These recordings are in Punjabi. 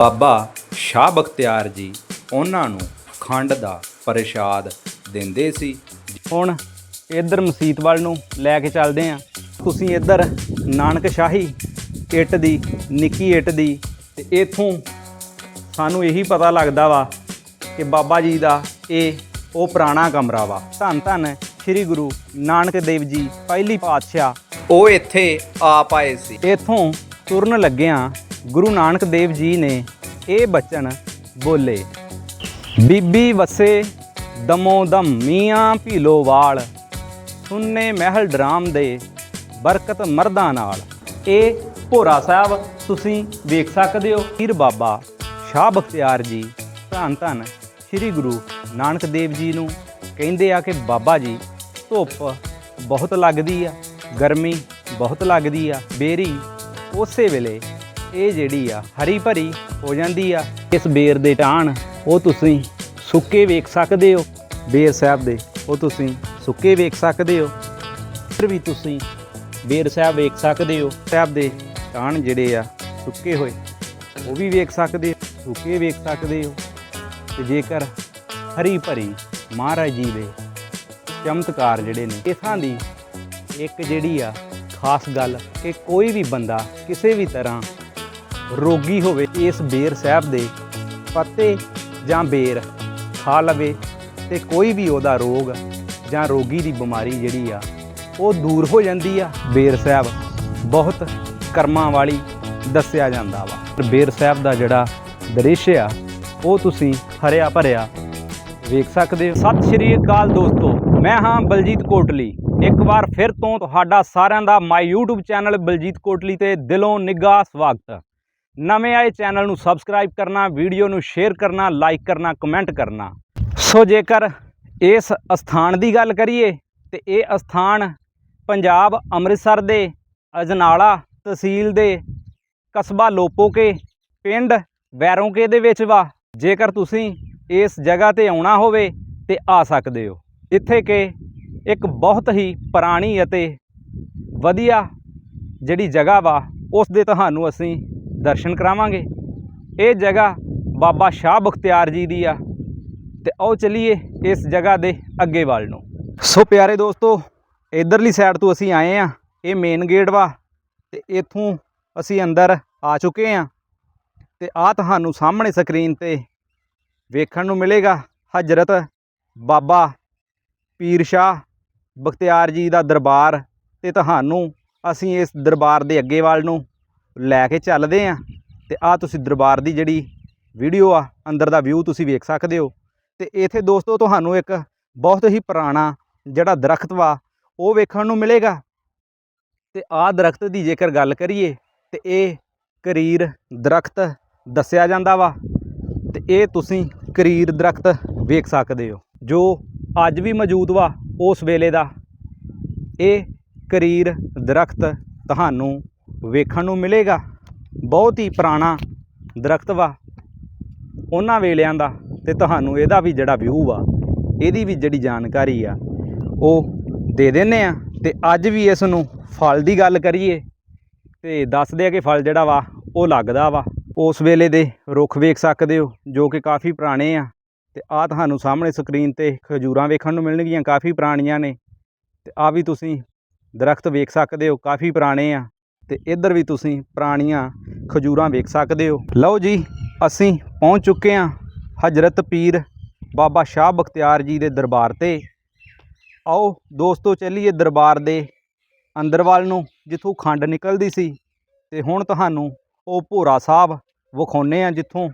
ਬਾਬਾ ਸ਼ਾਹ ਬਖਤਿਆਰ ਜੀ ਉਹਨਾਂ ਨੂੰ ਖੰਡ ਦਾ ਪ੍ਰਸ਼ਾਦ ਦਿੰਦੇ ਸੀ। ਹੁਣ ਇੱਧਰ ਮਸਜਿਦ ਵੱਲ ਨੂੰ ਲੈ ਕੇ ਚੱਲਦੇ ਆਂ ਤੁਸੀਂ ਇੱਧਰ ਨਾਨਕ ਸ਼ਾਹੀ ਇੱਟ ਦੀ ਨਿੱਕੀ ਇੱਟ ਦੀ ਤੇ ਇਥੋਂ ਸਾਨੂੰ ਇਹੀ ਪਤਾ ਲੱਗਦਾ ਵਾ ਕਿ ਬਾਬਾ ਜੀ ਦਾ ਇਹ ਉਹ ਪੁਰਾਣਾ ਕਮਰਾ ਵਾ। ਧੰਨ ਧੰਨ ਸ੍ਰੀ ਗੁਰੂ ਨਾਨਕ ਦੇਵ ਜੀ ਪਹਿਲੀ ਪਾਤਸ਼ਾਹ। ਉਹ ਇੱਥੇ ਆਪ ਆਏ ਸੀ। ਇਥੋਂ ਤੁਰਨ ਲੱਗਿਆਂ ਗੁਰੂ ਨਾਨਕ ਦੇਵ ਜੀ ਨੇ ਇਹ ਬਚਨ ਬੋਲੇ, ਬੀਬੀ ਵਸੇ ਦਮੋ ਦਮ, ਮੀਆਂ ਭੀਲੋ ਵਾਲ, ਸੁੰਨੇ ਮਹਿਲ ਡਰਾਮ ਦੇ ਬਰਕਤ ਮਰਦਾਂ ਨਾਲ। ਇਹ ਭੋਰਾ ਸਾਹਿਬ ਤੁਸੀਂ ਵੇਖ ਸਕਦੇ ਹੋ। ਪੀਰ ਬਾਬਾ ਸ਼ਾਹ ਬਖਤਿਆਰ ਜੀ ਧੰਨ ਧੰਨ ਸ੍ਰੀ ਗੁਰੂ ਨਾਨਕ ਦੇਵ ਜੀ ਨੂੰ ਕਹਿੰਦੇ ਆ ਕਿ ਬਾਬਾ ਜੀ, ਧੁੱਪ ਬਹੁਤ ਲੱਗਦੀ ਆ, ਗਰਮੀ ਬਹੁਤ ਲੱਗਦੀ ਆ, ਬੇਰੀ ਉਸੇ ਵੇਲੇ ਇਹ ਜਿਹੜੀ ਆ, ਹਰੀ ਭਰੀ ਹੋ ਜਾਂਦੀ ਆ, ਇਸ ਬੇਰ ਦੇ ਟਾਣ ਉਹ ਤੁਸੀਂ ਸੁੱਕੇ ਵੇਖ ਸਕਦੇ ਹੋ। ਬੇਰ ਸਾਹਿਬ ਦੇ, ਉਹ ਤੁਸੀਂ ਸੁੱਕੇ ਵੇਖ ਸਕਦੇ ਹੋ। ਫਿਰ ਵੀ ਤੁਸੀਂ ਬੇਰ ਸਾਹਿਬ ਵੇਖ ਸਕਦੇ ਹੋ। ਸਾਹਿਬ ਦੇ ਟਾਣ ਜਿਹੜੇ ਆ, ਸੁੱਕੇ ਹੋਏ, ਉਹ ਵੀ ਵੇਖ ਸਕਦੇ ਹੋ, ਸੁੱਕੇ ਵੇਖ ਸਕਦੇ ਹੋ। ਤੇ ਜੇਕਰ ਹਰੀ ਭਰੀ ਮਹਾਰਾਜ ਜੀ ਦੇ ਚਮਤਕਾਰ ਜਿਹੜੇ ਨੇ ਇਥਾਂ ਦੀ ਇੱਕ ਜਿਹੜੀ ਆ, ਖਾਸ ਗੱਲ ਕਿ ਕੋਈ ਵੀ ਬੰਦਾ ਕਿਸੇ ਵੀ ਤਰ੍ਹਾਂ ਰੋਗੀ ਹੋਵੇ, ਇਸ ਬੇਰ ਸਾਹਿਬ ਦੇ ਪੱਤੇ ਜਾਂ ਬੇਰ ਖਾ ਲਵੇ ਤੇ ਕੋਈ ਵੀ ਉਹਦਾ ਰੋਗ ਜਾਂ ਰੋਗੀ ਦੀ ਬਿਮਾਰੀ ਜਿਹੜੀ ਆ, ਉਹ ਦੂਰ ਹੋ ਜਾਂਦੀ ਆ। ਬੇਰ ਸਾਹਿਬ ਬਹੁਤ ਕਰਮਾਂ ਵਾਲੀ ਦੱਸਿਆ ਜਾਂਦਾ ਵਾ। ਬੇਰ ਸਾਹਿਬ ਦਾ ਜਿਹੜਾ ਦ੍ਰਿਸ਼ ਆ, ਉਹ ਤੁਸੀਂ ਹਰਿਆ ਭਰਿਆ ਵੇਖ ਸਕਦੇ ਹੋ। ਸਤਿ ਸ਼੍ਰੀ ਅਕਾਲ ਦੋਸਤੋ, ਮੈਂ ਹਾਂ ਬਲਜੀਤ ਕੋਟਲੀ। ਇੱਕ ਵਾਰ ਫਿਰ ਤੋਂ ਤੁਹਾਡਾ ਸਾਰਿਆਂ ਦਾ my YouTube channel Baljeet Kotli ਤੇ ਦਿਲੋਂ ਨਿੱਘਾ ਸਵਾਗਤ। ਨਵੇਂ ਆਏ ਚੈਨਲ ਨੂੰ ਸਬਸਕ੍ਰਾਈਬ ਕਰਨਾ, ਵੀਡੀਓ ਨੂੰ ਸ਼ੇਅਰ ਕਰਨਾ, ਲਾਈਕ ਕਰਨਾ, ਕਮੈਂਟ ਕਰਨਾ। ਸੋ ਜੇਕਰ ਇਸ ਅਸਥਾਨ ਦੀ ਗੱਲ ਕਰੀਏ, ਤੇ ਇਹ ਅਸਥਾਨ ਪੰਜਾਬ ਅੰਮ੍ਰਿਤਸਰ ਦੇ, ਅਜਨਾਲਾ ਤਹਿਸੀਲ ਦੇ, ਕਸਬਾ ਲੋਪੋਕੇ ਪਿੰਡ ਵੈਰੋਂਕੇ ਦੇ ਵਿੱਚ ਵਾ। ਜੇਕਰ ਤੁਸੀਂ ਇਸ ਜਗ੍ਹਾ ਤੇ ਆਉਣਾ ਹੋਵੇ, ਤੇ ਆ ਸਕਦੇ ਹੋ। ਜਿੱਥੇ ਕਿ ਇੱਕ ਬਹੁਤ ਹੀ ਪੁਰਾਣੀ ਅਤੇ ਵਧੀਆ ਜਿਹੜੀ ਜਗ੍ਹਾ ਵਾ, ਉਸ ਦੇ ਤੁਹਾਨੂੰ ਅਸੀਂ ਦਰਸ਼ਨ ਕਰਾਵਾਂਗੇ। ਇਹ ਜਗ੍ਹਾ ਬਾਬਾ ਸ਼ਾਹ ਬਖਤਿਆਰ ਜੀ ਦੀ ਆ। ਤੇ ਆਓ ਚਲੀਏ ਇਸ ਜਗ੍ਹਾ ਦੇ ਅੱਗੇ ਵੱਲ ਨੂੰ। ਸੋ ਪਿਆਰੇ ਦੋਸਤੋ, ਇਧਰਲੀ ਸਾਈਡ ਤੋਂ ਅਸੀਂ ਆਏ ਆ। ਇਹ ਮੇਨ ਗੇਟ ਵਾ ਤੇ ਇੱਥੋਂ ਅਸੀਂ ਅੰਦਰ ਆ ਚੁੱਕੇ ਆ। ਤੇ ਆ ਤੁਹਾਨੂੰ ਸਾਹਮਣੇ ਸਕਰੀਨ ਤੇ ਵੇਖਣ ਨੂੰ ਮਿਲੇਗਾ ਹਜ਼ਰਤ ਬਾਬਾ ਪੀਰ ਸ਼ਾਹ ਬਖਤਿਆਰ ਜੀ ਦਾ ਦਰਬਾਰ। ਤੇ ਤੁਹਾਨੂੰ ਅਸੀਂ ਇਸ ਦਰਬਾਰ ਦੇ ਅੱਗੇ ਵੱਲ ਨੂੰ ਲੈ ਕੇ ਚੱਲਦੇ ਆਂ ਤੇ ਆ ਤੁਸੀਂ ਦਰਬਾਰ ਦੀ ਜਿਹੜੀ ਵੀਡੀਓ ਆ, ਅੰਦਰ ਦਾ ਵਿਊ ਤੁਸੀਂ ਵੇਖ ਸਕਦੇ ਹੋ। ਤੇ ਇੱਥੇ ਦੋਸਤੋ ਤੁਹਾਨੂੰ ਇੱਕ ਬਹੁਤ ਹੀ ਪੁਰਾਣਾ ਜਿਹੜਾ ਦਰਖਤ ਵਾ, ਉਹ ਵੇਖਣ ਨੂੰ ਮਿਲੇਗਾ। ਤੇ ਆ ਦਰਖਤ ਦੀ ਜੇਕਰ ਗੱਲ ਕਰੀਏ, ਤੇ ਇਹ ਕਰੀਰ ਦਰਖਤ ਦੱਸਿਆ ਜਾਂਦਾ ਵਾ। ਤੇ ਇਹ ਤੁਸੀਂ ਕਰੀਰ ਦਰਖਤ ਵੇਖ ਸਕਦੇ ਹੋ, ਜੋ ਅੱਜ ਵੀ ਮੌਜੂਦ ਵਾ ਉਸ ਵੇਲੇ ਦਾ। ਇਹ ਕਰੀਰ ਦਰਖਤ ਤੁਹਾਨੂੰ ਵੇਖਣ ਨੂੰ ਮਿਲੇਗਾ। ਬਹੁਤ ਹੀ ਪੁਰਾਣਾ ਦਰਖਤ ਵਾ। ਉਹਨਾਂ ਵੇਲਿਆਂ ਦਾ ਤੇ ਤੁਹਾਨੂੰ ਇਹਦਾ ਵੀ ਜਿਹੜਾ ਵਿਊ ਆ, ਇਹਦੀ ਵੀ ਜਿਹੜੀ ਜਾਣਕਾਰੀ ਆ, ਉਹ ਦੇ ਦਿੰਨੇ ਆ। ਤੇ ਅੱਜ ਵੀ ਇਸ ਨੂੰ ਫਲ ਦੀ ਗੱਲ ਕਰੀਏ, ਤੇ ਦੱਸਦੇ ਆ ਕਿ ਫਲ ਜਿਹੜਾ ਵਾ, ਉਹ ਲੱਗਦਾ ਵਾ। ਉਸ ਵੇਲੇ ਦੇ ਰੁੱਖ ਵੇਖ ਸਕਦੇ ਹੋ, ਜੋ ਕਿ ਕਾਫੀ ਪੁਰਾਣੇ ਆ। ਤੇ ਆ ਤੁਹਾਨੂੰ ਸਾਹਮਣੇ ਸਕਰੀਨ ਤੇ ਖਜੂਰਾਂ ਵੇਖਣ ਨੂੰ ਮਿਲਣਗੀਆਂ, ਕਾਫੀ ਪੁਰਾਣੀਆਂ ਨੇ। ਤੇ ਆ ਵੀ ਤੁਸੀਂ ਦਰਖਤ ਵੇਖ ਸਕਦੇ ਹੋ, ਕਾਫੀ ਪੁਰਾਣੇ ਆ। ਤੇ ਇੱਧਰ ਵੀ ਤੁਸੀਂ ਪੁਰਾਣੀਆਂ ਖਜੂਰਾਂ ਵੇਖ ਸਕਦੇ ਹੋ। ਲਓ ਜੀ, ਅਸੀਂ ਪਹੁੰਚ ਚੁੱਕੇ ਹਾਂ ਹਜ਼ਰਤ ਪੀਰ ਬਾਬਾ ਸ਼ਾਹ ਬਖਤਿਆਰ ਜੀ ਦੇ ਦਰਬਾਰ ਤੇ। ਆਓ ਦੋਸਤੋ, ਚੱਲੀਏ ਦਰਬਾਰ ਦੇ ਅੰਦਰ ਵੱਲ ਨੂੰ, ਜਿੱਥੋਂ ਖੰਡ ਨਿਕਲਦੀ ਸੀ। ਤੇ ਹੁਣ ਤੁਹਾਨੂੰ ਉਹ ਭੋਰਾ ਸਾਹਿਬ ਵਿਖਾਉਨੇ ਆ ਜਿੱਥੋਂ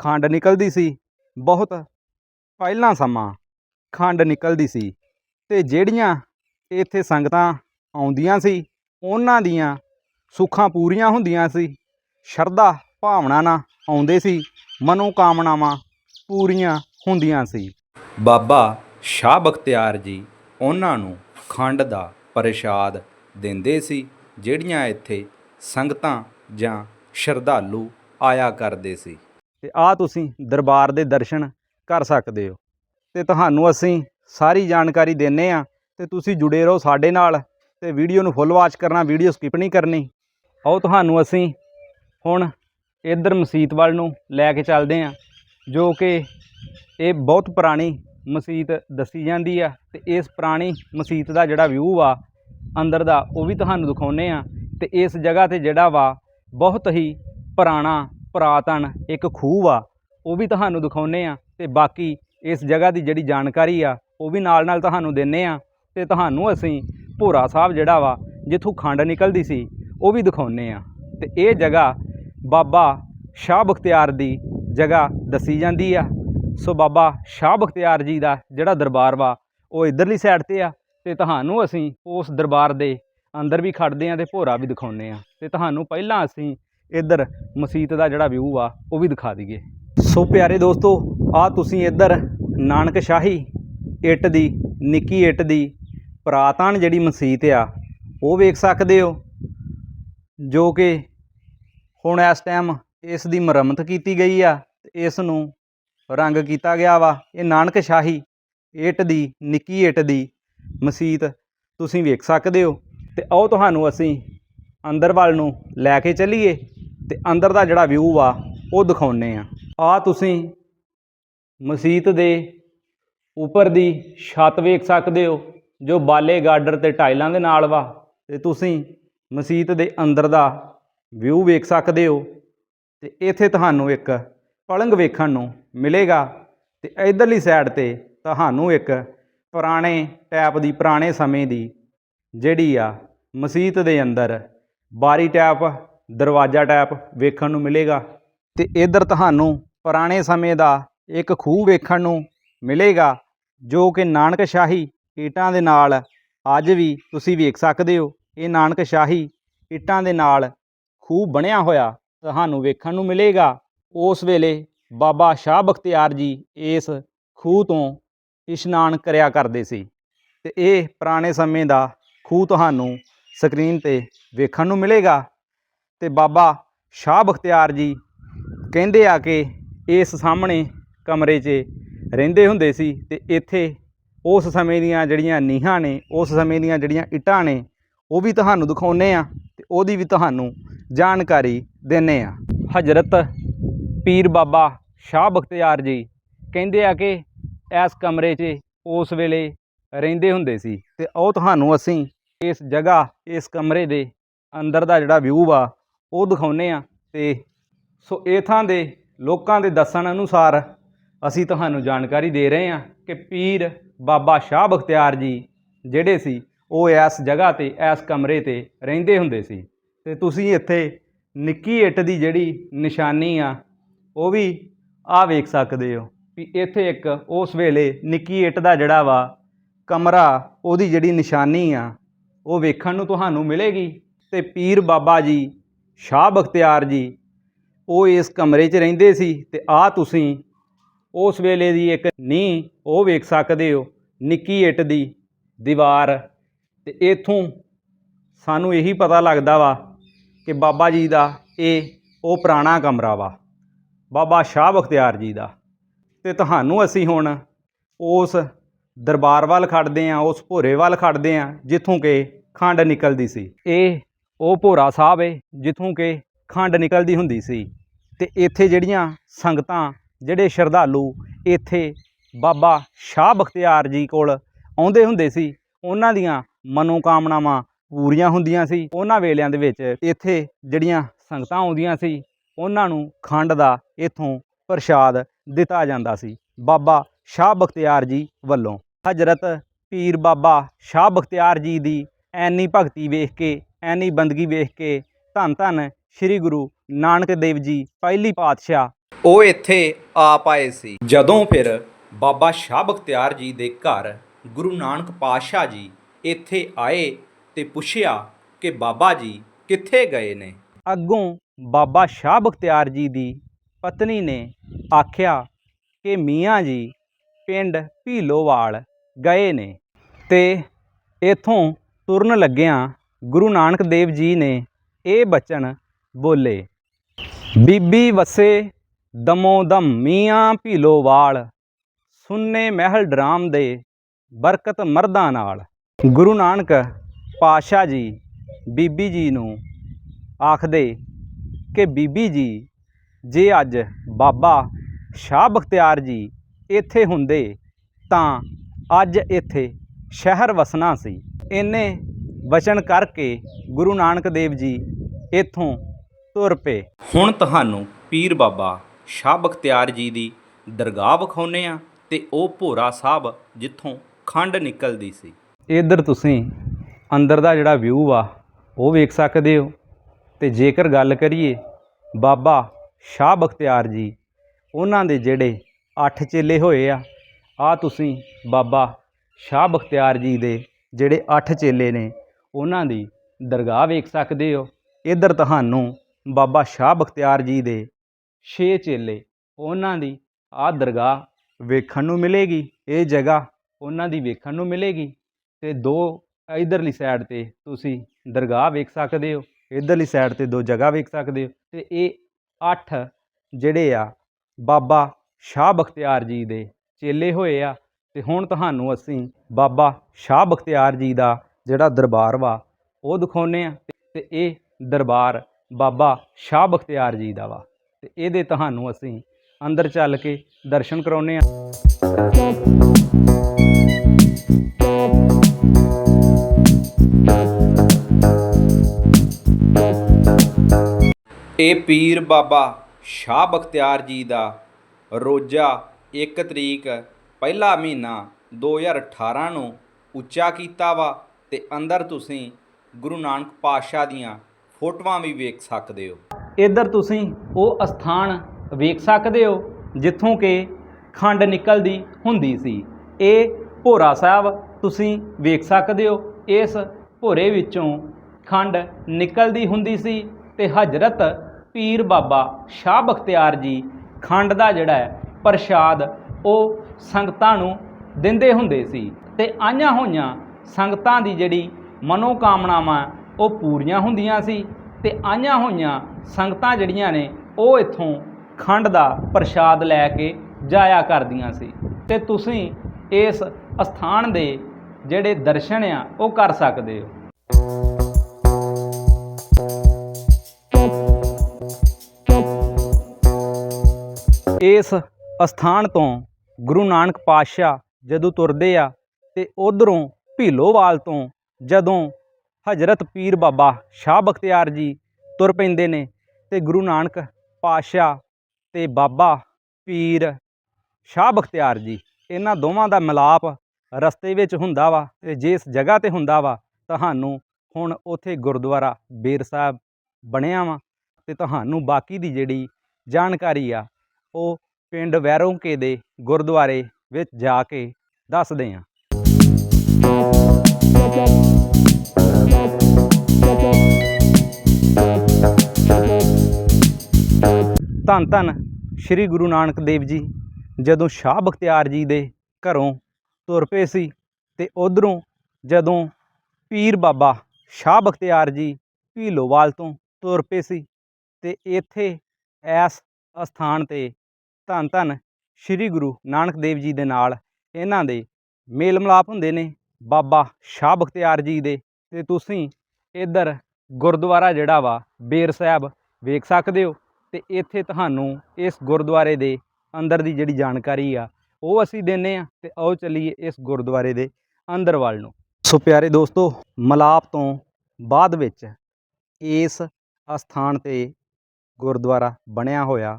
ਖੰਡ ਨਿਕਲਦੀ ਸੀ। ਬਹੁਤ ਪਹਿਲਾਂ ਸਮਾਂ ਖੰਡ ਨਿਕਲਦੀ ਸੀ। ਤੇ ਜਿਹੜੀਆਂ ਇੱਥੇ ਸੰਗਤਾਂ ਆਉਂਦੀਆਂ ਸੀ, ਉਹਨਾਂ ਦੀਆਂ ਸੁੱਖਾਂ ਪੂਰੀਆਂ ਹੁੰਦੀਆਂ ਸੀ। ਸ਼ਰਧਾ ਭਾਵਨਾ ਨਾਲ ਆਉਂਦੇ ਸੀ। ਮਨੋ ਕਾਮਨਾਵਾਂ ਪੂਰੀਆਂ ਹੁੰਦੀਆਂ ਸੀ। ਬਾਬਾ ਸ਼ਾਹ ਬਖਤਿਆਰ ਜੀ ਉਹਨਾਂ ਨੂੰ ਖੰਡ ਦਾ ਪ੍ਰਸ਼ਾਦ ਦਿੰਦੇ ਸੀ ਜਿਹੜੀਆਂ ਇੱਥੇ ਸੰਗਤਾਂ ਜਾਂ ਸ਼ਰਧਾਲੂ ਆਇਆ ਕਰਦੇ ਸੀ। ਤੇ ਆ ਤੁਸੀਂ ਦਰਬਾਰ ਦੇ ਦਰਸ਼ਨ ਕਰ ਸਕਦੇ ਹੋ। ਤੇ ਤੁਹਾਨੂੰ ਅਸੀਂ ਸਾਰੀ ਜਾਣਕਾਰੀ ਦਿੰਨੇ ਆ। ਤੇ ਤੁਸੀਂ ਜੁੜੇ ਰਹੋ ਸਾਡੇ ਨਾਲ। ਤੇ ਵੀਡੀਓ ਨੂੰ ਫੁੱਲ ਵਾਚ ਕਰਨਾ ਵੀਡੀਓ ਸਕਿਪ ਨਹੀਂ ਕਰਨੀ। ਆਓ ਤੁਹਾਨੂੰ ਅਸੀਂ ਹੁਣ ਇੱਧਰ ਮਸੀਤ ਵੱਲ ਨੂੰ ਲੈ ਕੇ ਚੱਲਦੇ ਹਾਂ, ਜੋ ਕਿ ਇਹ ਬਹੁਤ ਪੁਰਾਣੀ ਮਸੀਤ ਦੱਸੀ ਜਾਂਦੀ ਆ ਤੇ ਇਸ ਪੁਰਾਣੀ ਮਸੀਤ ਦਾ ਜਿਹੜਾ ਵਿਊ ਆ, ਅੰਦਰ ਦਾ, ਉਹ ਵੀ ਤੁਹਾਨੂੰ ਦਿਖਾਉਨੇ ਆ ਤੇ ਇਸ ਜਗ੍ਹਾ ਤੇ ਜਿਹੜਾ ਵਾ, ਬਹੁਤ ਹੀ ਪੁਰਾਣਾ, ਪੁਰਾਤਨ ਇੱਕ ਖੂਹ ਆ, ਉਹ ਵੀ ਤੁਹਾਨੂੰ ਦਿਖਾਉਨੇ ਆ ਤੇ ਬਾਕੀ ਇਸ ਜਗ੍ਹਾ ਦੀ ਜਿਹੜੀ ਜਾਣਕਾਰੀ ਆ, ਉਹ ਵੀ ਨਾਲ ਨਾਲ ਤੁਹਾਨੂੰ ਦਿੰਨੇ ਆ ਤੇ ਤੁਹਾਨੂੰ ਅਸੀਂ ਭੋਰਾ ਸਾਹਿਬ ਜਿਹੜਾ ਵਾ, ਜਿੱਥੋਂ ਖੰਡ ਨਿਕਲਦੀ ਸੀ ਉਹ ਵੀ ਦਿਖਾਉਨੇ ਆ ਤੇ ਇਹ ਜਗ੍ਹਾ ਬਾਬਾ ਸ਼ਾਹ ਬਖਤਿਆਰ ਦੀ ਜਗ੍ਹਾ ਦੱਸੀ ਜਾਂਦੀ ਆ। ਸੋ ਬਾਬਾ ਸ਼ਾਹ ਬਖਤਿਆਰ ਜੀ ਦਾ ਜਿਹੜਾ ਦਰਬਾਰ ਵਾ, ਉਹ ਇਧਰਲੀ ਸਾਈਡ ਤੇ ਆ। ਤੇ ਤੁਹਾਨੂੰ ਅਸੀਂ ਉਸ ਦਰਬਾਰ ਦੇ ਅੰਦਰ ਵੀ ਖੜਦੇ ਆ ਤੇ ਭੋਰਾ ਵੀ ਦਿਖਾਉਨੇ ਆ ਤੇ ਤੁਹਾਨੂੰ ਪਹਿਲਾਂ ਅਸੀਂ ਇੱਧਰ ਮਸਜਿਦ ਦਾ ਜਿਹੜਾ ਵਿਊ ਆ, ਉਹ ਵੀ ਦਿਖਾ ਦਈਏ। ਸੋ ਪਿਆਰੇ ਦੋਸਤੋ ਆ ਤੁਸੀਂ ਇੱਧਰ ਨਾਨਕ ਸ਼ਾਹੀ ਇੱਟ ਦੀ, ਨਿੱਕੀ ਇੱਟ ਦੀ ਪੁਰਾਤਨ ਜਿਹੜੀ ਮਸਜਿਦ ਆ, ਉਹ ਵੇਖ ਸਕਦੇ ਹੋ। ਜੋ ਕਿ ਹੁਣ ਇਸ ਟਾਈਮ ਇਸ ਦੀ ਮੁਰੰਮਤ ਕੀਤੀ ਗਈ ਆ ਤੇ ਇਸ ਨੂੰ ਰੰਗ ਕੀਤਾ ਗਿਆ ਵਾ। ਇਹ ਨਾਨਕ ਸ਼ਾਹੀ ਇੱਟ ਦੀ, ਨਿੱਕੀ ਇੱਟ ਦੀ ਮਸਜਿਦ ਤੁਸੀਂ ਵੇਖ ਸਕਦੇ ਹੋ। ਤੇ ਆਓ ਤੁਹਾਨੂੰ ਅਸੀਂ ਅੰਦਰ ਵੱਲ ਨੂੰ ਲੈ ਕੇ ਚੱਲੀਏ ਤੇ ਅੰਦਰ ਦਾ ਜਿਹੜਾ ਵਿਊ ਆ ਉਹ ਦਿਖਾਉਨੇ ਆ ਆ ਤੁਸੀਂ ਮਸਜਿਦ ਦੇ ਉੱਪਰ ਦੀ ਛੱਤ ਵੇਖ ਸਕਦੇ ਹੋ, ਜੋ ਬਾਲੇ ਗਾਰਡਰ ਤੇ ਟਾਈਲਾਂ ਦੇ ਨਾਲ ਵਾ। ਤੇ ਤੁਸੀਂ ਮਸਜਿਦ ਦੇ ਅੰਦਰ ਦਾ ਵਿਊ ਵੇਖ ਸਕਦੇ ਹੋ ਤੇ ਇੱਥੇ ਤੁਹਾਨੂੰ ਇੱਕ ਪਲੰਗ ਵੇਖਣ ਨੂੰ ਮਿਲੇਗਾ ਤੇ ਇਧਰਲੀ ਸਾਈਡ ਤੇ ਤੁਹਾਨੂੰ ਇੱਕ ਪੁਰਾਣੇ ਟੈਪ ਦੀ, ਪੁਰਾਣੇ ਸਮੇਂ ਦੀ ਜਿਹੜੀ ਆ ਮਸਜਿਦ ਦੇ ਅੰਦਰ ਬਾਰੀ ਟੈਪ ਦਰਵਾਜ਼ਾ ਟੈਪ ਵੇਖਣ ਨੂੰ ਮਿਲੇਗਾ ਤੇ ਇਧਰ ਤੁਹਾਨੂੰ ਪੁਰਾਣੇ ਸਮੇਂ ਦਾ ਇੱਕ ਖੂਹ ਵੇਖਣ ਨੂੰ ਮਿਲੇਗਾ ਜੋ ਕਿ ਨਾਨਕ ਸ਼ਾਹੀ ਇੱਟਾਂ ਦੇ ਨਾਲ ਅੱਜ ਵੀ ਤੁਸੀਂ ਵੇਖ ਸਕਦੇ ਹੋ। ਇਹ ਨਾਨਕ ਸ਼ਾਹੀ ਇੱਟਾਂ ਦੇ ਨਾਲ ਖੂਹ ਬਣਿਆ ਹੋਇਆ ਤੁਹਾਨੂੰ ਵੇਖਣ ਨੂੰ ਮਿਲੇਗਾ। ਉਸ ਵੇਲੇ ਬਾਬਾ ਸ਼ਾਹ ਬਖਤਿਆਰ ਜੀ ਇਸ ਖੂਹ ਤੋਂ ਇਸ਼ਨਾਨ ਕਰਿਆ ਕਰਦੇ ਸੀ ਤੇ ਇਹ ਪੁਰਾਣੇ ਸਮੇਂ ਦਾ ਖੂਹ ਤੁਹਾਨੂੰ ਸਕਰੀਨ ਤੇ ਵੇਖਣ ਨੂੰ ਮਿਲੇਗਾ ਤੇ ਬਾਬਾ ਸ਼ਾਹ ਬਖਤਿਆਰ ਜੀ ਕਹਿੰਦੇ ਆ ਕਿ ਇਸ ਸਾਹਮਣੇ ਕਮਰੇ 'ਚ ਰਹਿੰਦੇ ਹੁੰਦੇ ਸੀ ਤੇ ਇੱਥੇ ਉਸ ਸਮੇਂ ਦੀਆਂ ਜਿਹੜੀਆਂ ਨੀਹਾਂ ਨੇ, ਉਸ ਸਮੇਂ ਦੀਆਂ ਜਿਹੜੀਆਂ ਇੱਟਾਂ ਨੇ ਉਹ ਵੀ ਤੁਹਾਨੂੰ ਦਿਖਾਉਨੇ ਆ ਤੇ ਉਹਦੀ ਵੀ ਤੁਹਾਨੂੰ ਜਾਣਕਾਰੀ ਦਿੰਨੇ ਆ ਹਜ਼ਰਤ ਪੀਰ ਬਾਬਾ ਸ਼ਾਹ ਬਖਤਿਆਰ ਜੀ ਕਹਿੰਦੇ ਆ ਕਿ ਇਸ ਕਮਰੇ 'ਚ ਉਸ ਵੇਲੇ ਰਹਿੰਦੇ ਹੁੰਦੇ ਸੀ ਤੇ ਉਹ ਤੁਹਾਨੂੰ ਅਸੀਂ ਇਸ ਜਗ੍ਹਾ, ਇਸ ਕਮਰੇ ਦੇ ਅੰਦਰ ਦਾ ਜਿਹੜਾ ਵਿਊ ਆ, ਉਹ ਦਿਖਾਉਨੇ ਆ ਤੇ ਸੋ ਇਹ ਥਾਂ ਦੇ ਲੋਕਾਂ ਦੇ ਦੱਸਣ ਅਨੁਸਾਰ ਅਸੀਂ ਤੁਹਾਨੂੰ ਜਾਣਕਾਰੀ ਦੇ ਰਹੇ ਹਾਂ ਕਿ ਪੀਰ ਬਾਬਾ ਸ਼ਾਹ ਬਖਤਿਆਰ ਜੀ ਜਿਹੜੇ ਸੀ ਉਹ ਇਸ ਜਗ੍ਹਾ ਤੇ ਇਸ ਕਮਰੇ ਤੇ ਰਹਿੰਦੇ ਹੁੰਦੇ ਸੀ। ਤੇ ਤੁਸੀਂ ਇੱਥੇ ਨਿੱਕੀ ਇੱਟ ਦੀ ਜਿਹੜੀ ਨਿਸ਼ਾਨੀ ਆ, ਉਹ ਵੀ ਆ ਵੇਖ ਸਕਦੇ ਹੋ ਵੀ ਇੱਥੇ ਇੱਕ ਉਸ ਵੇਲੇ ਨਿੱਕੀ ਇੱਟ ਦਾ ਜਿਹੜਾ ਵਾ ਕਮਰਾ, ਉਹਦੀ ਜਿਹੜੀ ਨਿਸ਼ਾਨੀ ਆ, ਉਹ ਵੇਖਣ ਨੂੰ ਤੁਹਾਨੂੰ ਮਿਲੇਗੀ। ਤੇ ਪੀਰ ਬਾਬਾ ਜੀ, ਸ਼ਾਹ ਬਖਤਿਆਰ ਜੀ, ਉਹ ਇਸ ਕਮਰੇ 'ਚ ਰਹਿੰਦੇ ਸੀ ਤੇ ਆ ਤੁਸੀਂ ਉਸ ਵੇਲੇ ਦੀ ਇੱਕ ਨੀਂਹ, ਉਹ ਵੇਖ ਸਕਦੇ ਹੋ, ਨਿੱਕੀ ਇੱਟ ਦੀ ਦੀਵਾਰ ਤੇ ਇਥੋਂ ਸਾਨੂੰ ਇਹੀ ਪਤਾ ਲੱਗਦਾ ਵਾ ਕਿ ਬਾਬਾ ਜੀ ਦਾ ਇਹ, ਉਹ ਪੁਰਾਣਾ ਕਮਰਾ ਵਾ, ਬਾਬਾ ਸ਼ਾਹ ਬਖਤਿਆਰ ਜੀ ਦਾ। ਤੇ ਤੁਹਾਨੂੰ ਅਸੀਂ ਹੁਣ ਉਸ ਦਰਬਾਰ ਵੱਲ ਖੜਦੇ ਆਂ, ਉਸ ਭੋਰੇ ਵੱਲ ਖੜਦੇ ਆਂ, ਜਿੱਥੋਂ ਕਿ ਖੰਡ ਨਿਕਲਦੀ ਸੀ। ਇਹ, ਉਹ ਭੋਰਾ ਸਾਹਿਬ ਏ, ਜਿੱਥੋਂ ਕਿ ਖੰਡ ਨਿਕਲਦੀ ਹੁੰਦੀ ਸੀ। ਤੇ ਇੱਥੇ ਜਿਹੜੀਆਂ ਸੰਗਤਾਂ, ਜਿਹੜੇ ਸ਼ਰਧਾਲੂ ਇੱਥੇ ਬਾਬਾ ਸ਼ਾਹ ਬਖਤਿਆਰ ਜੀ ਕੋਲ ਆਉਂਦੇ ਹੁੰਦੇ ਸੀ, ਉਹਨਾਂ ਦੀਆਂ ਮਨੋਕਾਮਨਾਵਾਂ ਪੂਰੀਆਂ ਹੁੰਦੀਆਂ ਸੀ। ਉਹਨਾਂ ਵੇਲਿਆਂ ਦੇ ਵਿੱਚ ਇੱਥੇ ਜਿਹੜੀਆਂ ਸੰਗਤਾਂ ਆਉਂਦੀਆਂ ਸੀ, ਉਹਨਾਂ ਨੂੰ ਖੰਡ ਦਾ ਇੱਥੋਂ ਪ੍ਰਸ਼ਾਦ ਦਿੱਤਾ ਜਾਂਦਾ ਸੀ। ਬਾਬਾ ਸ਼ਾਹ ਬਖਤਿਆਰ ਜੀ ਵੱਲੋਂ ਹਜ਼ਰਤ ਪੀਰ ਬਾਬਾ ਸ਼ਾਹ ਬਖਤਿਆਰ ਜੀ ਦੀ ਐਨੀ ਭਗਤੀ ਵੇਖ ਕੇ, ਐਨੀ ਬੰਦਗੀ ਵੇਖ ਕੇ ਧੰਨ ਧੰਨ ਸ੍ਰੀ ਗੁਰੂ ਨਾਨਕ ਦੇਵ ਜੀ, ਪਹਿਲੀ ਪਾਤਸ਼ਾਹ ਉਹ ਇੱਥੇ ਆ ਪਾਏ ਸੀ। ਜਦੋਂ ਫਿਰ ਬਾਬਾ ਸ਼ਾਹ ਬਖਤਿਆਰ ਜੀ ਦੇ ਘਰ ਗੁਰੂ ਨਾਨਕ ਪਾਤਸ਼ਾਹ ਜੀ ਇੱਥੇ ਆਏ ਤੇ ਪੁੱਛਿਆ ਕਿ ਬਾਬਾ ਜੀ ਕਿੱਥੇ ਗਏ ਨੇ? ਅੱਗੋਂ ਬਾਬਾ ਸ਼ਾਹ ਬਖਤਿਆਰ ਜੀ ਦੀ ਪਤਨੀ ਨੇ ਆਖਿਆ ਕਿ ਮੀਆਂ ਜੀ ਪਿੰਡ ਭੀਲੋਵਾਲ ਗਏ ਨੇ ਤੇ ਇਥੋਂ ਤੁਰਨ ਲੱਗਿਆਂ ਗੁਰੂ ਨਾਨਕ ਦੇਵ ਜੀ ਨੇ ਇਹ ਬਚਨ ਬੋਲੇ, ਬੀਬੀ ਵਸੇ ਦਮੋ ਦਮ ਮੀਆਂ ਭੀਲੋਵਾਲ, ਸੁੰਨੇ ਮਹਿਲ ਡਰਾਮ ਦੇ ਬਰਕਤ ਮਰਦਾਂ ਨਾਲ। ਗੁਰੂ ਨਾਨਕ ਪਾਸ਼ਾ ਜੀ ਬੀਬੀ ਜੀ ਨੂੰ ਆਖਦੇ ਕਿ ਬੀਬੀ ਜੀ, ਜੇ ਅੱਜ ਬਾਬਾ ਸ਼ਾਹ ਬਖਤਿਆਰ ਜੀ ਇੱਥੇ ਹੁੰਦੇ ਤਾਂ ਅੱਜ ਇੱਥੇ ਸ਼ਹਿਰ ਵਸਣਾ ਸੀ। ਇੰਨੇ ਵਚਨ ਕਰਕੇ ਗੁਰੂ ਨਾਨਕ ਦੇਵ ਜੀ ਇੱਥੋਂ ਤੁਰ ਪਏ। ਹੁਣ ਤੁਹਾਨੂੰ ਪੀਰ ਬਾਬਾ ਸ਼ਾਹ ਬਖਤਿਆਰ ਜੀ ਦੀ ਦਰਗਾਹ ਵਿਖਾਉਨੇ ਆ ਤੇ ਉਹ ਭੋਰਾ ਸਾਹਿਬ ਜਿੱਥੋਂ ਖੰਡ ਨਿਕਲਦੀ ਸੀ। ਇੱਧਰ ਤੁਸੀਂ ਅੰਦਰ ਦਾ ਜਿਹੜਾ ਵਿਊ ਆ, ਉਹ ਵੇਖ ਸਕਦੇ ਹੋ। ਤੇ ਜੇਕਰ ਗੱਲ ਕਰੀਏ ਬਾਬਾ ਸ਼ਾਹ ਬਖਤਿਆਰ ਜੀ, ਉਹਨਾਂ ਦੇ ਜਿਹੜੇ 8 ਚੇਲੇ ਹੋਏ ਆ ਆ ਤੁਸੀਂ ਬਾਬਾ ਸ਼ਾਹ ਬਖਤਿਆਰ ਜੀ ਦੇ ਜਿਹੜੇ 8 ਚੇਲੇ ਨੇ, ਉਹਨਾਂ ਦੀ ਦਰਗਾਹ ਵੇਖ ਸਕਦੇ ਹੋ। ਇੱਧਰ ਤੁਹਾਨੂੰ ਬਾਬਾ ਸ਼ਾਹ ਬਖਤਿਆਰ ਜੀ ਦੇ 6 ਚੇਲੇ, ਉਹਨਾਂ ਦੀ ਆ ਦਰਗਾਹ ਵੇਖਣ ਨੂੰ ਮਿਲੇਗੀ। ਇਹ ਜਗ੍ਹਾ ਉਹਨਾਂ ਦੀ ਵੇਖਣ ਨੂੰ ਮਿਲੇਗੀ। ਤੇ ਦੋ ਇਧਰਲੀ ਸਾਈਡ ਤੇ ਤੁਸੀਂ ਦਰਗਾਹ ਵੇਖ ਸਕਦੇ ਹੋ, ਇਧਰਲੀ ਸਾਈਡ ਤੇ ਦੋ ਜਗ੍ਹਾ ਵੇਖ ਸਕਦੇ ਹੋ ਤੇ ਇਹ ਅੱਠ ਜਿਹੜੇ ਆ, ਬਾਬਾ ਸ਼ਾਹ ਬਖਤਿਆਰ ਜੀ ਦੇ ਚੇਲੇ ਹੋਏ ਆ ਤੇ ਹੁਣ ਤੁਹਾਨੂੰ ਅਸੀਂ ਬਾਬਾ ਸ਼ਾਹ ਬਖਤਿਆਰ ਜੀ ਦਾ ਜਿਹੜਾ ਦਰਬਾਰ ਵਾ, ਉਹ ਦਿਖਾਉਨੇ ਆ ਤੇ ਇਹ ਦਰਬਾਰ ਬਾਬਾ ਸ਼ਾਹ ਬਖਤਿਆਰ ਜੀ ਦਾ ਵਾ ਤੇ ਇਹਦੇ ਤੁਹਾਨੂੰ ਅਸੀਂ ਅੰਦਰ ਚੱਲ ਕੇ ਦਰਸ਼ਨ ਕਰਾਉਨੇ ਆ ਇਹ ਪੀਰ ਬਾਬਾ ਸ਼ਾਹ ਬਖਤਿਆਰ ਜੀ ਦਾ ਰੋਜ਼ਾ 1 ਤਰੀਕ ਪਹਿਲਾ ਮਹੀਨਾ 2018 ਨੂੰ ਉੱਚਾ ਕੀਤਾ ਵਾ ਤੇ ਅੰਦਰ ਤੁਸੀਂ ਗੁਰੂ ਨਾਨਕ ਪਾਤਸ਼ਾਹ ਦੀਆਂ ਫੋਟੋਆਂ ਵੀ ਵੇਖ ਸਕਦੇ ਹੋ। ਇੱਧਰ ਤੁਸੀਂ ਉਹ ਅਸਥਾਨ ਵੇਖ ਸਕਦੇ ਹੋ ਜਿੱਥੋਂ ਕਿ ਖੰਡ ਨਿਕਲਦੀ ਹੁੰਦੀ ਸੀ। ਇਹ ਭੋਰਾ ਸਾਹਿਬ ਤੁਸੀਂ ਵੇਖ ਸਕਦੇ ਹੋ, ਇਸ ਭੋਰੇ ਵਿੱਚੋਂ ਖੰਡ ਨਿਕਲਦੀ ਹੁੰਦੀ ਸੀ ਤੇ ਹਜ਼ਰਤ ਪੀਰ ਬਾਬਾ ਸ਼ਾਹ ਬਖਤਿਆਰ ਜੀ ਖੰਡ ਦਾ ਜਿਹੜਾ ਹੈ ਪ੍ਰਸ਼ਾਦ ਉਹ ਸੰਗਤਾਂ ਨੂੰ ਦਿੰਦੇ ਹੁੰਦੇ ਸੀ ਤੇ ਆਈਆਂ ਹੋਈਆਂ ਸੰਗਤਾਂ ਦੀ ਜਿਹੜੀ ਮਨੋਕਾਮਨਾਵਾਂ ਉਹ ਪੂਰੀਆਂ ਹੁੰਦੀਆਂ ਸੀ ਤੇ ਆਈਆਂ ਹੋਈਆਂ ਸੰਗਤਾਂ ਜਿਹੜੀਆਂ ਨੇ ਉਹ ਇੱਥੋਂ ਖੰਡ ਦਾ ਪ੍ਰਸ਼ਾਦ ਲੈ ਕੇ ਜਾਇਆ ਕਰਦੀਆਂ ਸੀ। ਤੇ ਤੁਸੀਂ ਇਸ ਅਸਥਾਨ ਦੇ ਜਿਹੜੇ ਦਰਸ਼ਨ ਆ, ਉਹ ਕਰ ਸਕਦੇ ਹੋ। ਇਸ ਅਸਥਾਨ ਤੋਂ ਗੁਰੂ ਨਾਨਕ ਪਾਤਸ਼ਾਹ ਜਦੋਂ ਤੁਰਦੇ ਆ ਤੇ ਉਧਰੋਂ ਭੀਲੋਵਾਲ ਤੋਂ ਜਦੋਂ ਹਜ਼ਰਤ ਪੀਰ ਬਾਬਾ ਸ਼ਾਹ ਬਖਤਿਆਰ ਜੀ ਤੁਰ ਪੈਂਦੇ ਨੇ ਤੇ ਗੁਰੂ ਨਾਨਕ ਪਾਤਸ਼ਾਹ ਤੇ ਬਾਬਾ ਪੀਰ ਸ਼ਾਹ ਬਖਤਿਆਰ ਜੀ, ਇਹਨਾਂ ਦੋਵਾਂ ਦਾ ਮਿਲਾਪ ਰਸਤੇ ਵਿੱਚ ਹੁੰਦਾ ਵਾ ਤੇ ਜਿਸ ਜਗ੍ਹਾ ਤੇ ਹੁੰਦਾ ਵਾ, ਤੁਹਾਨੂੰ ਹੁਣ ਉੱਥੇ ਗੁਰਦੁਆਰਾ ਬੇਰ ਸਾਹਿਬ ਬਣਿਆ ਵਾ ਤੇ ਤੁਹਾਨੂੰ ਬਾਕੀ ਦੀ ਜਿਹੜੀ ਜਾਣਕਾਰੀ ਆ, ਉਹ ਪਿੰਡ ਵੈਰੋਂਕੇ ਦੇ ਗੁਰਦੁਆਰੇ ਵਿੱਚ ਜਾ ਕੇ ਦੱਸਦੇ ਹਾਂ ਧੰਨ ਧੰਨ ਸ੍ਰੀ ਗੁਰੂ ਨਾਨਕ ਦੇਵ ਜੀ, ਜਦੋਂ ਸ਼ਾਹ ਬਖਤਿਆਰ ਜੀ ਦੇ ਘਰੋਂ ਤੁਰ ਪਏ ਸੀ ਤੇ ਉਧਰੋਂ ਜਦੋਂ ਪੀਰ ਬਾਬਾ ਸ਼ਾਹ ਬਖਤਿਆਰ ਜੀ ਭੀਲੋਵਾਲ ਤੋਂ ਤੁਰ ਪਏ ਸੀ ਤੇ ਇੱਥੇ ਇਸ ਅਸਥਾਨ ਤੇ ਧੰਨ ਧੰਨ ਸ੍ਰੀ ਗੁਰੂ ਨਾਨਕ ਦੇਵ ਜੀ ਦੇ ਨਾਲ ਇਹਨਾਂ ਦੇ ਮੇਲ ਮਿਲਾਪ ਹੁੰਦੇ ਨੇ ਬਾਬਾ ਸ਼ਾਹ ਬਖਤਿਆਰ ਜੀ ਦੇ ਤੇ ਤੁਸੀਂ ਇੱਧਰ ਗੁਰਦੁਆਰਾ ਜਿਹੜਾ ਵਾ ਬੇਰ ਸਾਹਿਬ ਵੇਖ ਸਕਦੇ ਹੋ ਤੇ ਇੱਥੇ ਤੁਹਾਨੂੰ ਇਸ ਗੁਰਦੁਆਰੇ ਦੇ ਅੰਦਰ ਦੀ ਜਿਹੜੀ ਜਾਣਕਾਰੀ ਆ ਉਹ ਅਸੀਂ ਦਿੰਨੇ ਆ ਤੇ ਆਓ ਚੱਲੀਏ ਇਸ ਗੁਰਦੁਆਰੇ ਦੇ ਅੰਦਰ ਵੱਲ ਨੂੰ। ਸੋ ਪਿਆਰੇ ਦੋਸਤੋ, ਮਲਾਪ ਤੋਂ ਬਾਅਦ ਵਿੱਚ ਇਸ ਅਸਥਾਨ ਤੇ ਗੁਰਦੁਆਰਾ ਬਣਿਆ ਹੋਇਆ।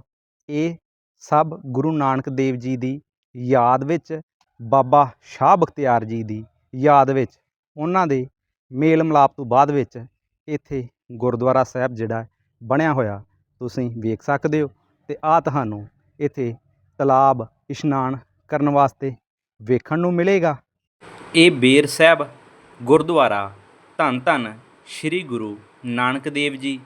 ਇਹ ਸਭ ਗੁਰੂ ਨਾਨਕ ਦੇਵ ਜੀ ਦੀ ਯਾਦ ਵਿੱਚ, ਬਾਬਾ ਸ਼ਾਹ ਬਖਤਿਆਰ ਜੀ ਦੀ ਯਾਦ ਵਿੱਚ, ਉਹਨਾਂ ਦੇ ਮੇਲ ਮਿਲਾਪ ਤੋਂ ਬਾਅਦ ਵਿੱਚ ਇੱਥੇ ਗੁਰਦੁਆਰਾ ਸਾਹਿਬ ਜਿਹੜਾ ਬਣਿਆ ਹੋਇਆ। ਤੁਸੀਂ ਵੇਖ ਸਕਦੇ ਹੋ ਤੇ ਆ ਤੁਹਾਨੂੰ ਇੱਥੇ ਤਲਾਬ, ਇਸ਼ਨਾਨ ਕਰਨ ਵਾਸਤੇ ਵੇਖਣ ਨੂੰ ਮਿਲੇਗਾ। ਇਹ ਬੇਰ ਸਾਹਿਬ ਗੁਰਦੁਆਰਾ ਧੰਨ ਧੰਨ ਸ੍ਰੀ ਗੁਰੂ ਨਾਨਕ ਦੇਵ ਜੀ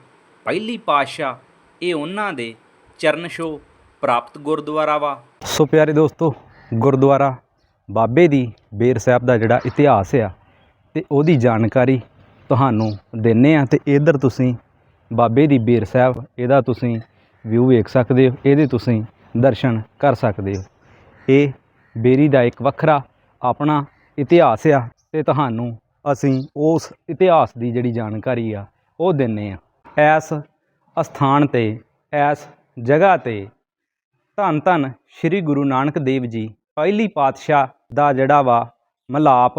ਪਹਿਲੀ ਪਾਤਸ਼ਾਹ ਇਹ ਉਹਨਾਂ ਦੇ ਚਰਨ ਛੋਹ ਪ੍ਰਾਪਤ ਗੁਰਦੁਆਰਾ ਵਾ। ਸੋ ਪਿਆਰੇ ਦੋਸਤੋ ਗੁਰਦੁਆਰਾ ਬਾਬੇ ਦੀ ਬੇਰ ਸਾਹਿਬ ਦਾ ਜਿਹੜਾ ਇਤਿਹਾਸ ਆ ਤੇ ਉਹਦੀ ਜਾਣਕਾਰੀ ਤੁਹਾਨੂੰ ਦਿੰਨੇ ਆ ਤੇ ਇਧਰ ਤੁਸੀਂ ਬਾਬੇ ਦੀ ਬੇਰ ਸਾਹਿਬ ਇਹਦਾ ਤੁਸੀਂ ਵਿਊ ਵੇਖ ਸਕਦੇ ਹੋ ਇਹਦੇ ਤੁਸੀਂ ਦਰਸ਼ਨ ਕਰ ਸਕਦੇ ਹੋ। ਇਹ ਬੇਰੀ ਦਾ ਇੱਕ ਵੱਖਰਾ ਆਪਣਾ ਇਤਿਹਾਸ ਆ ਤੇ ਤੁਹਾਨੂੰ ਅਸੀਂ ਉਸ ਇਤਿਹਾਸ ਦੀ ਜਿਹੜੀ ਜਾਣਕਾਰੀ ਆ, ਉਹ ਦਿੰਨੇ ਆ। ਇਸ ਅਸਥਾਨ ਤੇ, ਇਸ ਜਗ੍ਹਾ ਤੇ ਧੰਨ ਧੰਨ ਸ੍ਰੀ ਗੁਰੂ ਨਾਨਕ ਦੇਵ ਜੀ ਪਹਿਲੀ ਪਾਤਸ਼ਾਹ ਦਾ ਜਿਹੜਾ ਵਾ ਮਲਾਪ,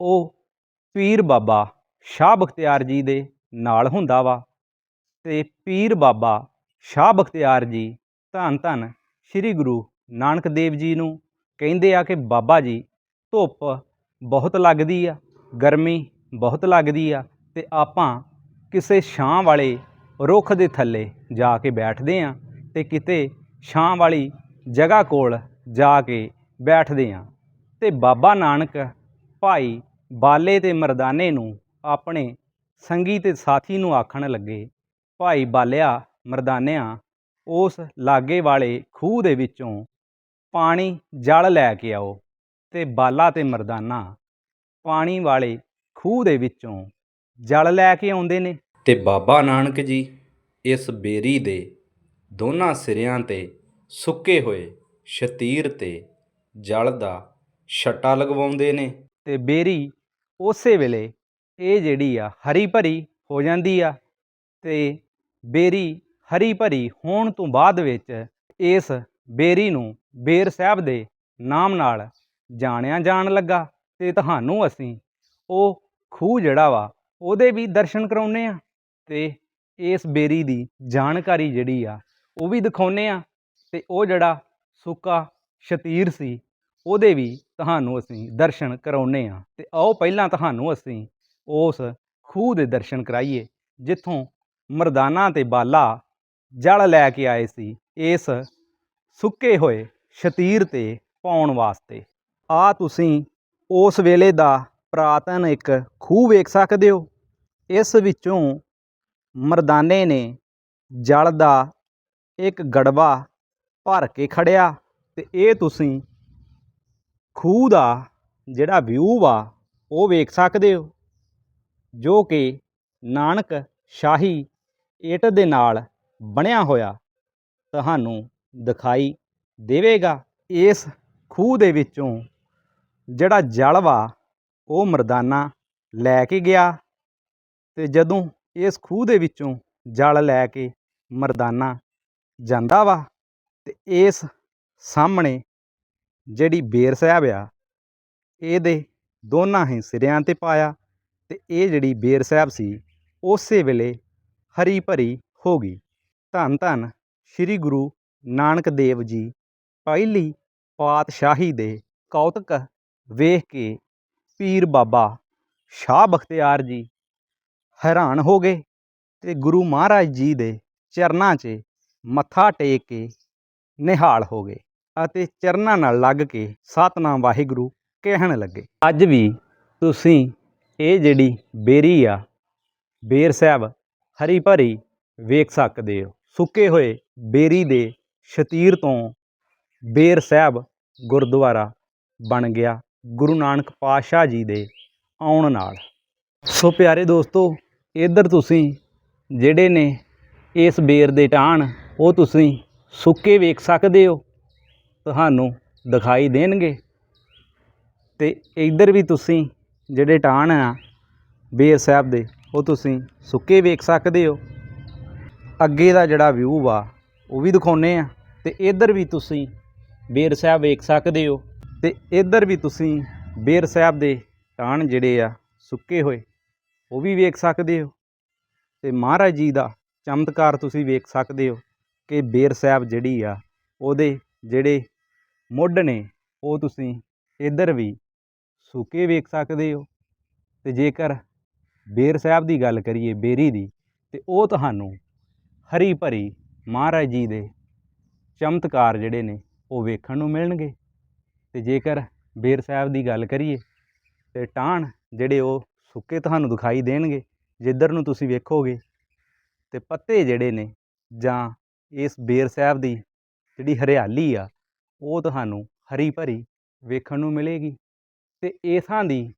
ਉਹ ਪੀਰ ਬਾਬਾ ਸ਼ਾਹ ਬਖਤਿਆਰ ਜੀ ਦੇ ਨਾਲ ਹੁੰਦਾ ਵਾ ਤੇ ਪੀਰ ਬਾਬਾ ਸ਼ਾਹ ਬਖਤਿਆਰ ਜੀ ਧੰਨ ਧੰਨ ਸ੍ਰੀ ਗੁਰੂ ਨਾਨਕ ਦੇਵ ਜੀ ਨੂੰ ਕਹਿੰਦੇ ਆ ਕਿ ਬਾਬਾ ਜੀ, ਧੁੱਪ ਬਹੁਤ ਲੱਗਦੀ ਆ, ਗਰਮੀ ਬਹੁਤ ਲੱਗਦੀ ਆ ਤੇ ਆਪਾਂ ਕਿਸੇ ਛਾਂ ਵਾਲੇ ਰੁੱਖ ਦੇ ਥੱਲੇ ਜਾ ਕੇ ਬੈਠਦੇ ਆ ਤੇ ਕਿਤੇ ਛਾਂ ਵਾਲੀ ਜਗ੍ਹਾ ਕੋਲ ਜਾ ਕੇ ਬੈਠਦੇ ਆ ਤੇ ਬਾਬਾ ਨਾਨਕ ਭਾਈ ਬਾਲੇ ਤੇ ਮਰਦਾਨੇ ਨੂੰ ਆਪਣੇ ਸੰਗੀ ਤੇ ਸਾਥੀ ਨੂੰ ਆਖਣ ਲੱਗੇ, ਭਾਈ ਬਾਲਿਆ, ਮਰਦਾਨਿਆਂ, ਉਸ ਲਾਗੇ ਵਾਲੇ ਖੂਹ ਦੇ ਵਿੱਚੋਂ ਪਾਣੀ ਜਲ ਲੈ ਕੇ ਆਓ ਤੇ ਬਾਲਾ ਤੇ ਮਰਦਾਨਾ। ਪਾਣੀ ਵਾਲੇ ਖੂਹ ਦੇ ਵਿੱਚੋਂ ਜਲ ਲੈ ਕੇ ਆਉਂਦੇ ਨੇ। ਤੇ ਬਾਬਾ ਨਾਨਕ ਜੀ ਇਸ ਬੇਰੀ ਦੇ ਦੋਨਾਂ ਸਿਰਿਆਂ ਤੇ ਸੁੱਕੇ ਹੋਏ ਸ਼ਤੀਰ ਤੇ ਜਲ ਦਾ ਛੱਟਾ ਲਗਵਾਉਂਦੇ ਨੇ। ਤੇ ਬੇਰੀ ਉਸੇ ਵੇਲੇ ਇਹ ਜਿਹੜੀ ਆ ਹਰੀ ਭਰੀ ਹੋ ਜਾਂਦੀ ਆ ਤੇ ਬੇਰੀ ਹਰੀ ਭਰੀ ਹੋਣ ਤੋਂ ਬਾਅਦ ਵਿੱਚ ਇਸ ਬੇਰੀ ਨੂੰ ਬੇਰ ਸਾਹਿਬ ਦੇ ਨਾਮ ਨਾਲ ਜਾਣਿਆ ਜਾਣ ਲੱਗਾ ਤੇ ਤੁਹਾਨੂੰ ਅਸੀਂ ਉਹ ਖੂਹ ਜਿਹੜਾ ਵਾ, ਉਹਦੇ ਵੀ ਦਰਸ਼ਨ ਕਰਾਉਨੇ ਆ ਤੇ ਇਸ ਬੇਰੀ ਦੀ ਜਾਣਕਾਰੀ ਜਿਹੜੀ ਆ, ਉਹ ਵੀ ਦਿਖਾਉਨੇ ਆ ਤੇ ਉਹ ਜਿਹੜਾ ਸੁੱਕਾ ਸ਼ਤੀਰ ਸੀ, ਉਹਦੇ ਵੀ ਤੁਹਾਨੂੰ ਅਸੀਂ ਦਰਸ਼ਨ ਕਰਾਉਨੇ ਆ ਤੇ ਆਓ ਪਹਿਲਾਂ ਤੁਹਾਨੂੰ ਅਸੀਂ ਉਸ ਖੂਹ ਦੇ ਦਰਸ਼ਨ ਕਰਾਈਏ, ਜਿੱਥੋਂ ਮਰਦਾਨਾ ਤੇ ਬਾਲਾ ਜਲ ਲੈ ਕੇ ਆਏ ਸੀ, ਇਸ ਸੁੱਕੇ ਹੋਏ ਸ਼ਤੀਰ ਤੇ ਪਾਉਣ ਵਾਸਤੇ। ਆ ਤੁਸੀਂ ਉਸ ਵੇਲੇ ਦਾ ਪ੍ਰਾਤਨ ਇੱਕ ਖੂਹ ਵੇਖ ਸਕਦੇ ਹੋ। ਇਸ ਵਿੱਚੋਂ ਮਰਦਾਨੇ ਨੇ ਜਲ ਦਾ ਇੱਕ ਗੜਵਾ ਭਰ ਕੇ ਖੜਿਆ ਤੇ ਇਹ ਤੁਸੀਂ ਖੂਹ ਦਾ ਜਿਹੜਾ ਵਿਊ ਵਾ, ਉਹ ਵੇਖ ਸਕਦੇ ਹੋ। ਜੋ ਕਿ ਨਾਨਕ ਸ਼ਾਹੀ ਇੱਟ ਦੇ ਨਾਲ ਬਣਿਆ ਹੋਇਆ ਤੁਹਾਨੂੰ ਦਿਖਾਈ ਦੇਵੇਗਾ। ਇਸ ਖੂਹ ਦੇ ਵਿੱਚੋਂ ਜਿਹੜਾ ਜਲ ਵਾ, ਉਹ ਮਰਦਾਨਾ ਲੈ ਕੇ ਗਿਆ ਤੇ ਜਦੋਂ ਇਸ ਖੂਹ ਦੇ ਵਿੱਚੋਂ ਜਲ ਲੈ ਕੇ ਮਰਦਾਨਾ ਜਾਂਦਾ ਵਾ ਤੇ ਇਸ ਸਾਹਮਣੇ ਜਿਹੜੀ ਬੇਰ ਸਾਹਿਬ ਆ, ਇਹਦੇ ਦੋਨਾਂ ਹੀ ਸਿਰਿਆਂ ਤੇ ਪਾਇਆ ਤੇ ਇਹ ਜਿਹੜੀ ਬੇਰ ਸਾਹਿਬ ਸੀ, ਉਸੇ ਵੇਲੇ ਹਰੀ ਭਰੀ ਹੋ ਗਈ। ਧੰਨ ਧੰਨ ਸ੍ਰੀ ਗੁਰੂ ਨਾਨਕ ਦੇਵ ਜੀ ਪਹਿਲੀ ਪਾਤਸ਼ਾਹੀ ਦੇ ਕੌਤਕ ਵੇਖ ਕੇ ਪੀਰ ਬਾਬਾ ਸ਼ਾਹ ਬਖਤਿਆਰ ਜੀ ਹੈਰਾਨ ਹੋ ਗਏ ਤੇ ਗੁਰੂ ਮਹਾਰਾਜ ਜੀ ਦੇ ਚਰਨਾਂ 'ਚ ਮੱਥਾ ਟੇਕ ਕੇ ਨਿਹਾਲ ਹੋ ਗਏ ਅਤੇ ਚਰਨਾਂ ਨਾਲ ਲੱਗ ਕੇ ਸਤਨਾਮ ਵਾਹਿਗੁਰੂ ਕਹਿਣ ਲੱਗੇ। ਅੱਜ ਵੀ ਤੁਸੀਂ ਇਹ ਜਿਹੜੀ ਬੇਰੀ ਆ, ਬੇਰ ਸਾਹਿਬ, ਹਰੀ ਭਰੀ ਵੇਖ ਸਕਦੇ ਹੋ। ਸੁੱਕੇ ਹੋਏ ਬੇਰੀ ਦੇ ਸ਼ਤੀਰ ਤੋਂ ਬੇਰ ਸਾਹਿਬ ਗੁਰਦੁਆਰਾ ਬਣ ਗਿਆ ਗੁਰੂ ਨਾਨਕ ਪਾਤਸ਼ਾਹ ਜੀ ਦੇ ਆਉਣ ਨਾਲ। ਸੋ ਪਿਆਰੇ ਦੋਸਤੋ, ਇੱਧਰ ਤੁਸੀਂ ਜਿਹੜੇ ਨੇ ਇਸ ਬੇਰ ਦੇ ਟਾਣ ਉਹ ਤੁਸੀਂ ਸੁੱਕੇ ਵੇਖ ਸਕਦੇ ਹੋ। ਤੁਹਾਨੂੰ ਦਿਖਾਈ ਦੇਣਗੇ। ਤੇ ਇੱਧਰ ਵੀ ਤੁਸੀਂ ਜਿਹੜੇ ਟਾਣ ਆ ਬੇਰ ਸਾਹਿਬ ਦੇ, ਉਹ ਤੁਸੀਂ ਸੁੱਕੇ ਵੇਖ ਸਕਦੇ ਹੋ। ਅੱਗੇ ਦਾ ਜਿਹੜਾ ਵਿਊ ਵਾ ਉਹ ਵੀ ਦਿਖਾਉਨੇ ਆ। ਤੇ ਇੱਧਰ ਵੀ ਤੁਸੀਂ ਬੇਰ ਸਾਹਿਬ ਵੇਖ ਸਕਦੇ ਹੋ। ਤੇ ਇੱਧਰ ਵੀ ਤੁਸੀਂ ਬੇਰ ਸਾਹਿਬ ਦੇ ਟਾਣ ਜਿਹੜੇ ਆ, ਸੁੱਕੇ ਹੋਏ, ਉਹ ਵੀ ਵੇਖ ਸਕਦੇ ਹੋ। ਤੇ ਮਹਾਰਾਜ ਜੀ ਦਾ ਚਮਤਕਾਰ ਤੁਸੀਂ ਵੇਖ ਸਕਦੇ ਹੋ ਕਿ ਬੇਰ ਸਾਹਿਬ ਜਿਹੜੀ ਆ, ਉਹਦੇ ਜਿਹੜੇ ਮੁੱਢ ਨੇ, ਉਹ ਤੁਸੀਂ ਇੱਧਰ ਵੀ ਸੁੱਕੇ ਵੇਖ ਸਕਦੇ ਹੋ। ਤੇ ਜੇਕਰ ਬੇਰ ਸਾਹਿਬ ਦੀ ਗੱਲ ਕਰੀਏ ਬੇਰੀ ਦੀ, ਤੇ ਉਹ ਤੁਹਾਨੂੰ ਹਰੀ ਭਰੀ ਮਹਾਰਾਜ ਜੀ ਦੇ ਚਮਤਕਾਰ ਜਿਹੜੇ ਨੇ ਉਹ ਵੇਖਣ ਨੂੰ ਮਿਲਣਗੇ। ਤੇ ਜੇਕਰ ਬੇਰ ਸਾਹਿਬ ਦੀ ਗੱਲ ਕਰੀਏ, ਤੇ ਟਾਣ ਜਿਹੜੇ ਉਹ ਸੁੱਕੇ ਤੁਹਾਨੂੰ ਦਿਖਾਈ ਦੇਣਗੇ, ਜਿੱਧਰ ਨੂੰ ਤੁਸੀਂ ਵੇਖੋਗੇ, ਤੇ ਪੱਤੇ ਜਿਹੜੇ ਨੇ ਜਾਂ ਇਸ ਬੇਰ ਸਾਹਿਬ ਦੀ ਜਿਹੜੀ ਹਰਿਆਲੀ ਆ, ਉਹ ਤੁਹਾਨੂੰ ਹਰੀ ਭਰੀ ਵੇਖਣ ਨੂੰ ਮਿਲੇਗੀ। ਤੇ ਇਸਾਂ ਦੀ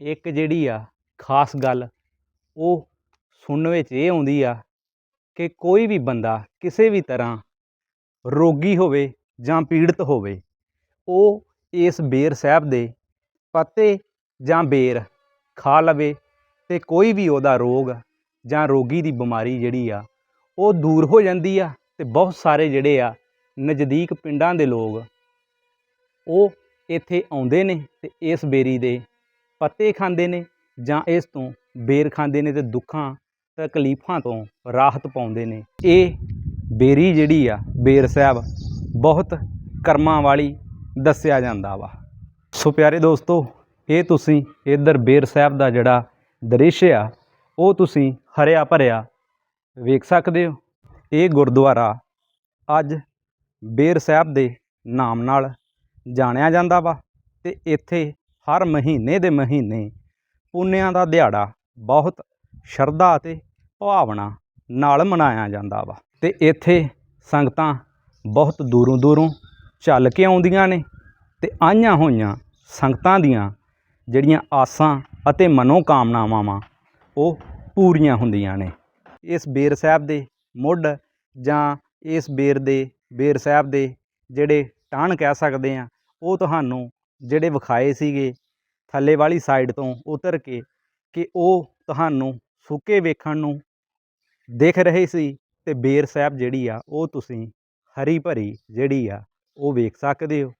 ਇੱਕ ਜਿਹੜੀ ਆ ਖਾਸ ਗੱਲ, ਉਹ ਸੁਣਨ ਵਿੱਚ ਇਹ ਆਉਂਦੀ ਆ ਕਿ ਕੋਈ ਵੀ ਬੰਦਾ ਕਿਸੇ ਵੀ ਤਰ੍ਹਾਂ ਰੋਗੀ ਹੋਵੇ ਜਾਂ ਪੀੜਤ ਹੋਵੇ, ਉਹ ਇਸ ਬੇਰ ਸਾਹਿਬ ਦੇ ਪੱਤੇ ਜਾਂ ਬੇਰ ਖਾ ਲਵੇ ਤੇ ਕੋਈ ਵੀ ਉਹਦਾ ਰੋਗ ਜਾਂ ਰੋਗੀ ਦੀ ਬਿਮਾਰੀ ਜਿਹੜੀ ਆ, ਉਹ ਦੂਰ ਹੋ ਜਾਂਦੀ ਆ ਤੇ ਬਹੁਤ ਸਾਰੇ ਜਿਹੜੇ ਆ ਨਜ਼ਦੀਕ ਪਿੰਡਾਂ ਦੇ ਲੋਕ ਉਹ ਇੱਥੇ ਆਉਂਦੇ ਨੇ ਤੇ ਇਸ ਬੇਰੀ ਦੇ ਪੱਤੇ ਖਾਂਦੇ ਨੇ ਜਾਂ ਇਸ ਤੋਂ ਬੇਰ ਖਾਂਦੇ ਨੇ ਤੇ ਦੁੱਖਾਂ, ਤਕਲੀਫਾਂ ਤੋਂ ਰਾਹਤ ਪਾਉਂਦੇ ਨੇ। ਇਹ ਬੇਰੀ ਜਿਹੜੀ ਆ, ਬੇਰ ਸਾਹਿਬ ਬਹੁਤ ਕਰਮਾਂ ਵਾਲੀ ਦੱਸਿਆ ਜਾਂਦਾ ਵਾ। ਸੋ ਪਿਆਰੇ ਦੋਸਤੋ, ਇਹ ਤੁਸੀਂ ਇੱਧਰ ਬੇਰ ਸਾਹਿਬ ਦਾ ਜਿਹੜਾ ਦ੍ਰਿਸ਼ ਆ, ਉਹ ਤੁਸੀਂ ਹਰਿਆ ਭਰਿਆ ਵੇਖ ਸਕਦੇ ਹੋ। ਇਹ ਗੁਰਦੁਆਰਾ ਅੱਜ ਬੇਰ ਸਾਹਿਬ ਦੇ ਨਾਮ ਨਾਲ ਜਾਣਿਆ ਜਾਂਦਾ ਵਾ ਤੇ ਇੱਥੇ ਹਰ ਮਹੀਨੇ ਦੇ ਮਹੀਨੇ ਪੁੰਨਿਆਂ ਦਾ ਦਿਹਾੜਾ ਬਹੁਤ ਸ਼ਰਧਾ ਅਤੇ ਭਾਵਨਾ ਨਾਲ ਮਨਾਇਆ ਜਾਂਦਾ ਵਾ। ਤੇ ਇੱਥੇ ਸੰਗਤਾਂ ਬਹੁਤ ਦੂਰੋਂ ਦੂਰੋਂ ਚੱਲ ਕੇ ਆਉਂਦੀਆਂ ਨੇ ਤੇ ਆਈਆਂ ਹੋਈਆਂ ਸੰਗਤਾਂ ਦੀਆਂ ਜਿਹੜੀਆਂ ਆਸਾਂ ਅਤੇ ਮਨੋਕਾਮਨਾਵਾਂ ਵਾਂ, ਉਹ ਪੂਰੀਆਂ ਹੁੰਦੀਆਂ ਨੇ। ਇਸ ਬੇਰ ਸਾਹਿਬ ਦੇ ਮੁੱਢ ਜਾਂ ਇਸ ਬੇਰ ਦੇ, ਬੇਰ ਸਾਹਿਬ ਦੇ ਜਿਹੜੇ ਟਾਹਣ ਕਹਿ ਸਕਦੇ ਆ ਉਹ ਤੁਹਾਨੂੰ ਜਿਹੜੇ ਵਿਖਾਏ ਸੀਗੇ ਥੱਲੇ ਵਾਲੀ ਸਾਈਡ ਤੋਂ ਉਤਰ ਕੇ ਕਿ ਉਹ ਤੁਹਾਨੂੰ ਸੁੱਕੇ ਵੇਖਣ ਨੂੰ ਦੇਖ ਰਹੇ ਸੀ ਤੇ ਬੇਰ ਸਾਹਿਬ ਜਿਹੜੀ ਆ, ਉਹ ਤੁਸੀਂ ਹਰੀ ਭਰੀ ਜਿਹੜੀ ਆ, ਉਹ ਵੇਖ ਸਕਦੇ ਹੋ।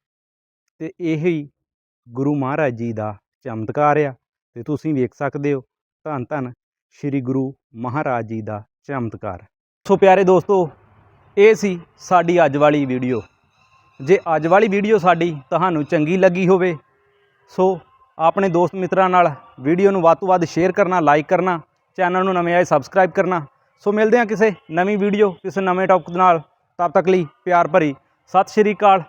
ਤੇ ਇਹੀ ਗੁਰੂ ਮਹਾਰਾਜ ਜੀ ਦਾ ਚਮਤਕਾਰ ਆ, ਤੇ ਤੁਸੀਂ ਵੇਖ ਸਕਦੇ ਹੋ, ਧੰਨ ਧੰਨ ਸ੍ਰੀ ਗੁਰੂ ਮਹਾਰਾਜ ਜੀ ਦਾ ਚਮਤਕਾਰ। ਸੋ ਪਿਆਰੇ ਦੋਸਤੋ, ਇਹ ਸੀ ਸਾਡੀ ਅੱਜ ਵਾਲੀ ਵੀਡੀਓ। ਜੇ ਅੱਜ ਵਾਲੀ ਵੀਡੀਓ ਸਾਡੀ ਤੁਹਾਨੂੰ ਚੰਗੀ ਲੱਗੀ ਹੋਵੇ, ਸੋ ਆਪਣੇ ਦੋਸਤ ਮਿੱਤਰਾਂ ਨਾਲ ਵੀਡੀਓ ਨੂੰ ਵੱਧ ਤੋਂ ਵੱਧ ਸ਼ੇਅਰ ਕਰਨਾ, ਲਾਈਕ ਕਰਨਾ, ਚੈਨਲ ਨੂੰ ਨਵੇਂ ਆਏ ਸਬਸਕ੍ਰਾਈਬ ਕਰਨਾ। ਸੋ ਮਿਲਦੇ ਹਾਂ ਕਿਸੇ ਨਵੀਂ ਵੀਡੀਓ, ਕਿਸੇ ਨਵੇਂ ਟੌਪਿਕ ਨਾਲ। ਤਦ ਤੱਕ ਲਈ ਪਿਆਰ ਭਰੀ। ਸਤਿ ਸ਼੍ਰੀ ਅਕਾਲ।